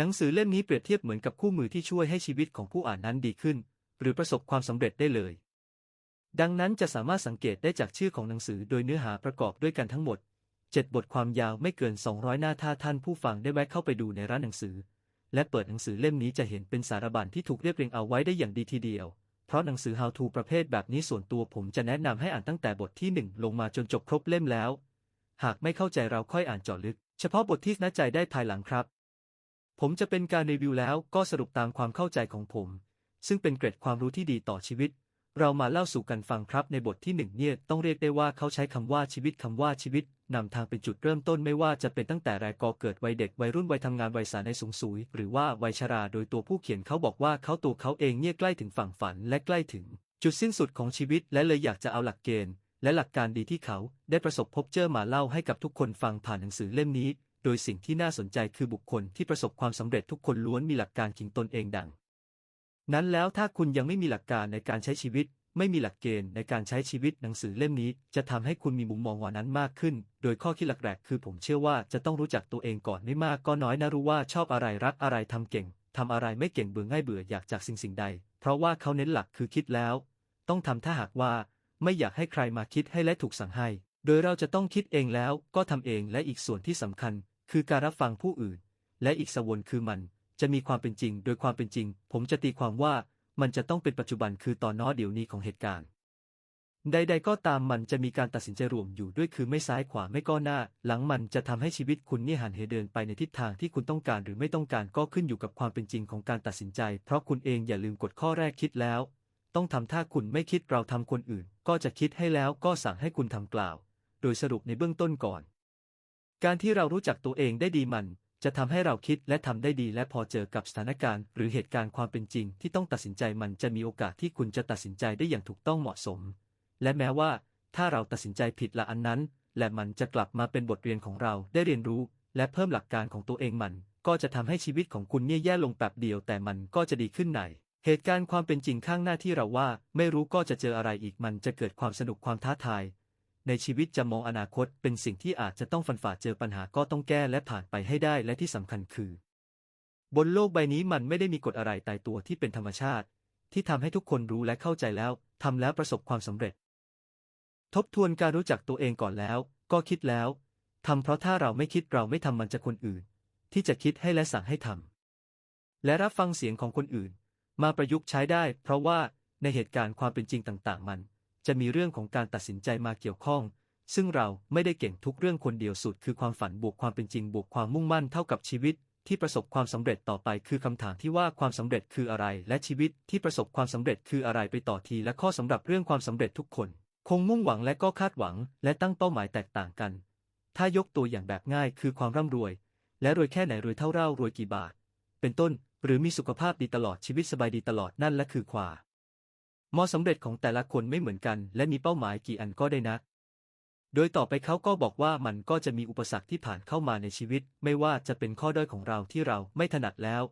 หนังสือเล่มนี้เปรียบเทียบเหมือนกับคู่มือที่ช่วยให้ชีวิตของผู้อ่านนั้นดีขึ้น หรือประสบความสำเร็จได้เลย ดังนั้นจะสามารถสังเกตได้จากชื่อของหนังสือโดยเนื้อหาประกอบด้วยกันทั้งหมด 7 บทความยาวไม่เกิน 200 หน้าถ้าท่านผู้ฟังได้แวะเข้าไปดูในร้านหนังสือ และเปิดหนังสือเล่มนี้จะเห็นเป็นสารบัญที่ถูกเรียบเรียงเอาไว้ได้อย่างดีทีเดียว เพราะหนังสือ How to ประเภทแบบนี้ส่วนตัวผมจะแนะนำให้อ่านตั้งแต่บทที่ 1 ลงมาจนจบครบเล่มแล้ว หากไม่เข้าใจเราค่อยอ่านเจาะลึก เฉพาะบทที่น่าใจได้ภายหลังครับ ผมจะเป็นการรีวิวแล้วก็สรุปตามความเข้าใจของผม ซึ่งเป็นเกร็ดความรู้ที่ดีต่อชีวิต เรามาเล่าสู่กันฟังครับในบทที่หนึ่งเนี่ยต้องเรียกได้ว่าเขาใช้คำว่าชีวิตคำว่าชีวิตนำทางเป็นจุดเริ่มต้นไม่ว่าจะเป็นตั้งแต่แรกก่อเกิดวัยเด็กวัยรุ่นวัยทำงานวัยสาในสูงสุยหรือว่าวัยชราโดยตัวผู้เขียนเขาบอกว่าเขาตัวเขาเองเนี่ยใกล้ถึงฝั่งฝันและใกล้ถึง จุดสิ้นสุดของชีวิตและเลยอยากจะเอาหลักเกณฑ์ และหลักการดีที่เขาได้ประสบพบเจอมาเล่าให้กับทุกคนฟังผ่านหนังสือเล่มนี้ โดยสิ่งที่น่าสนใจคือบุคคลที่ประสบความสำเร็จทุกคนล้วนมีหลักการขิงตนเองดัง นั้นแล้วถ้าคุณยังไม่มีหลักการในการใช้ชีวิต ไม่มีหลักเกณฑ์ในการใช้ชีวิตหนังสือเล่มนี้ จะทำให้คุณมีมุมมองว่านั้นมากขึ้น โดยข้อคิดหลักแรกคือผมเชื่อว่าจะต้องรู้จักตัวเองก่อนไม่มากก็น้อยนะรู้ว่าชอบอะไรรักอะไรทำเก่งทำอะไรไม่เก่งเบื่อง่ายเบื่ออยากจากสิ่งสิ่งใด เพราะว่าเขาเน้นหลักคือคิดแล้ว ต้องทำถ้าหากว่า ไม่อยากให้ใครมาคิดให้และถูกสั่งให้ โดยเราจะต้องคิดเองแล้วก็ทำเองและอีกส่วนที่สำคัญ คือการรับฟังผู้อื่น และอีกสวนคือมันจะมีความเป็นจริง โดยความเป็นจริง ผมจะตีความว่ามันจะต้องเป็นปัจจุบันคือตอนน้อเดี๋ยวนี้ของเหตุการณ์ ใด ๆ ก็ตามมันจะมีการตัดสินใจรวมอยู่ด้วยคือไม่ซ้ายขวาไม่ก้หน้า หลังมันจะทำให้ชีวิตคุณเนี่ยหันเหเดินไปในทิศทางที่คุณต้องการหรือไม่ต้องการก็ขึ้นอยู่กับความเป็นจริงของการตัดสินใจ เพราะคุณเองอย่าลืมกฎข้อแรกคิดแล้ว ต้องทำถ้าคุณไม่คิดเราทำคนอื่น ก็จะคิดให้แล้วก็สั่งให้คุณทำกล่าว โดยสรุปในเบื้องต้นก่อน การที่เรารู้จักตัวเองได้ดีมัน จะทำให้เราคิดและทำได้ดีและพอเจอกับสถานการณ์ หรือเหตุการณ์ความเป็นจริง ที่ต้องตัดสินใจมันจะมีโอกาสที่คุณจะตัดสินใจได้อย่างถูกต้องเหมาะสม และแม้ว่า ถ้าเราตัดสินใจผิดละอันนั้น และมันจะกลับมาเป็นบทเรียนของเราได้เรียนรู้ และเพิ่มหลักการของตัวเองมัน ก็จะทำให้ชีวิตของคุณเนี่ยแย่ลงแป๊บเดียวแต่มันก็จะดีขึ้นในเหตุการณ์ความเป็นจริงข้างหน้าที่เราว่า ไม่รู้ก็จะเจออะไรอีกมันจะเกิดความสนุกความท้าทาย ในชีวิตจะมองอนาคตเป็นสิ่งที่อาจจะต้องฟันฝ่าเจอปัญหาก็ต้องแก้และผ่านไปให้ได้และที่สำคัญคือ บนโลกใบนี้มันไม่ได้มีกฎอะไรตายตัวที่เป็นธรรมชาติ ที่ทำให้ทุกคนรู้และเข้าใจแล้วทำแล้วประสบความสำเร็จ ทบทวนการรู้จักตัวเองก่อนแล้ว ก็คิดแล้วทำเพราะถ้าเราไม่คิดเราไม่ทำมันจะคนอื่น ที่จะคิดให้และสั่งให้ทำและรับฟังเสียงของคนอื่น มาประยุกต์ใช้ได้ เพราะว่าในเหตุการณ์ความเป็นจริงต่าง ๆ มัน จะมีเรื่องของการตัดสินใจมาเกี่ยวข้อง ซึ่งเราไม่ได้เก่งทุกเรื่องคนเดียวสุด คือความฝันบวกความเป็นจริงบวกความมุ่งมั่นเท่ากับชีวิต ที่ประสบความสำเร็จต่อไป คือคำถามที่ว่าความสำเร็จคืออะไร และชีวิตที่ประสบความสำเร็จคืออะไรไปต่อทีและข้อสำหรับเรื่องความสำเร็จทุกคน คงมุ่งหวังและก็คาดหวัง และตั้งเป้าหมายแตกต่างกัน ถ้ายกตัวอย่างแบบง่ายคือความร่ำรวย และรวยแค่ไหนรวยเท่าเร่ารวยกี่บาท เป็นต้น หรือมีสุขภาพดีตลอดชีวิตสบายดีตลอดนั่นและคือความ มอสำเร็จของแต่ละคนไม่เหมือนกัน และมีเป้าหมายกี่อันก็ได้นัก โดยต่อไปเขาก็บอกว่ามันก็จะมีอุปสรรคที่ผ่านเข้ามาในชีวิต ไม่ว่าจะเป็นข้อด้อยของเราที่เราไม่ถนัดแล้ว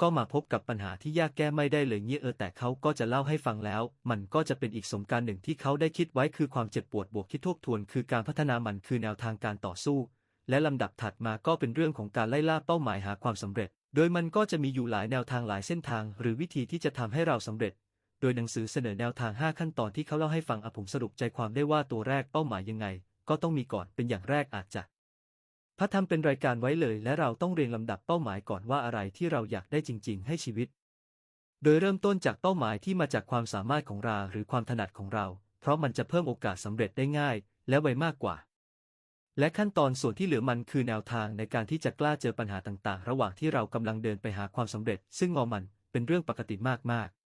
ก็มาพบกับปัญหาที่ยากแก้ไม่ได้เลยเงี้ยเออแต่เขาก็จะเล่าให้ฟังแล้ว มันก็จะเป็นอีกสมการหนึ่งที่เขาได้คิดไว้คือความเจ็บปวดบวกคิดทบทวน คือการพัฒนามันคือแนวทางการต่อสู้ และลำดับถัดมาก็เป็นเรื่องของการไล่ล่าเป้าหมายหาความสำเร็จ โดยมันก็จะมีอยู่หลายแนวทางหลายเส้นทาง หรือวิธีที่จะทำให้เราสำเร็จ โดยหนังสือเสนอแนวทาง 5 ขั้นตอนที่เขาเล่าให้ฟังอผมสรุปใจความได้ว่าตัวแรกเป้าหมายยังไง ก็ต้องมีก่อนเป็นอย่างแรกอาจจะพระทำเป็นรายการไว้เลย และเราต้องเรียงลำดับเป้าหมายก่อนว่าอะไรที่เราอยากได้จริง ๆ ให้ชีวิต โดยเริ่มต้นจากเป้าหมายที่มาจากความสามารถของเราหรือความถนัดของเรา เพราะมันจะเพิ่มโอกาสสำเร็จได้ง่าย และไวมากกว่า และขั้นตอนส่วนที่เหลือมันคือแนวทางในการที่จะกล้าเจอปัญหาต่าง ๆ ระหว่างที่เรากำลังเดินไปหาความสำเร็จ ซึ่งงอมันเป็นเรื่องปกติมากๆ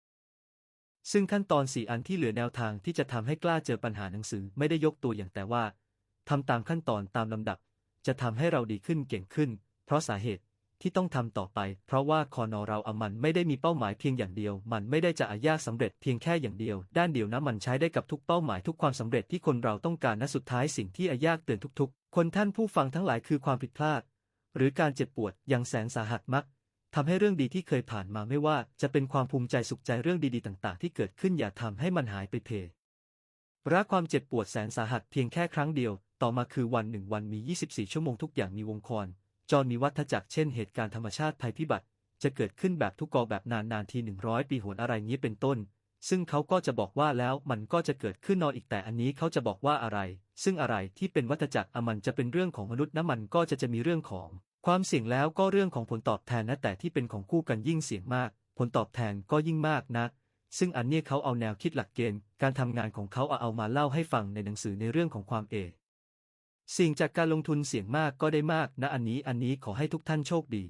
ซึ่งขั้นตอนสี่อันที่เหลือแนวทางที่จะทำให้กล้าเจอปัญหาหนังสือไม่ได้ยกตัวอย่างแต่ว่าทำตามขั้นตอนตามลำดับ จะทำให้เราดีขึ้นเก่งขึ้น เพราะสาเหตุที่ต้องทำต่อไป เพราะว่าคอนอเราเอามันไม่ได้มีเป้าหมายเพียงอย่างเดียว มันไม่ได้จะอายากสำเร็จเพียงแค่อย่างเดียว ด้านเดียวนะมันใช้ได้กับทุกเป้าหมายทุกความสำเร็จที่คนเราต้องการและสุดท้ายสิ่งที่อายากเตือนทุก ๆ คนท่านผู้ฟังทั้งหลายคือความผิดพลาด หรือการเจ็บปวดอย่างแสนสาหัสมัก ทำให้เรื่องดีที่เคยผ่านมาไม่ว่าจะเป็นความภูมิใจสุขใจเรื่องดีๆต่าง ๆ ที่เกิดขึ้นอย่าทำให้มันหายไปเพรักความเจ็บปวดแสนสาหัสเพียงแค่ครั้งเดียว ต่อมาคือวันหนึ่งวันมี 24 ชั่วโมงทุกอย่างมีวงครจรมีวัฏจักรเช่นเหตุการณ์ธรรมชาติภัยพิบัติ จะเกิดขึ้นแบบทุกกอแบบนานๆทีหนึ่งร้อยปีหนอะไรนี้เป็นต้น ซึ่งเขาก็จะบอกว่าแล้วมันก็จะเกิดขึ้นนอนอีกแต่อันนี้เขาจะบอกว่าอะไร ซึ่งอะไรที่เป็นวัฏจักรอมันจะเป็นเรื่องของมนุษย์นะมันก็จะจะมีเรื่องของ ความเสี่ยงแล้วก็เรื่องของผลตอบแทนนะแต่ที่เป็นของคู่กันยิ่งเสี่ยงมาก ผลตอบแทนก็ยิ่งมากนะซึ่งอันเนี้ยเขาเอาแนวคิดหลักเกณฑ์ การทำงานของเขาเอาเอามาเล่าให้ฟังในหนังสือในเรื่องของความเอสิ่งจากการลงทุนเสี่ยงมากก็ได้มากนะอันนี้อันนี้ขอให้ทุกท่านโชคดี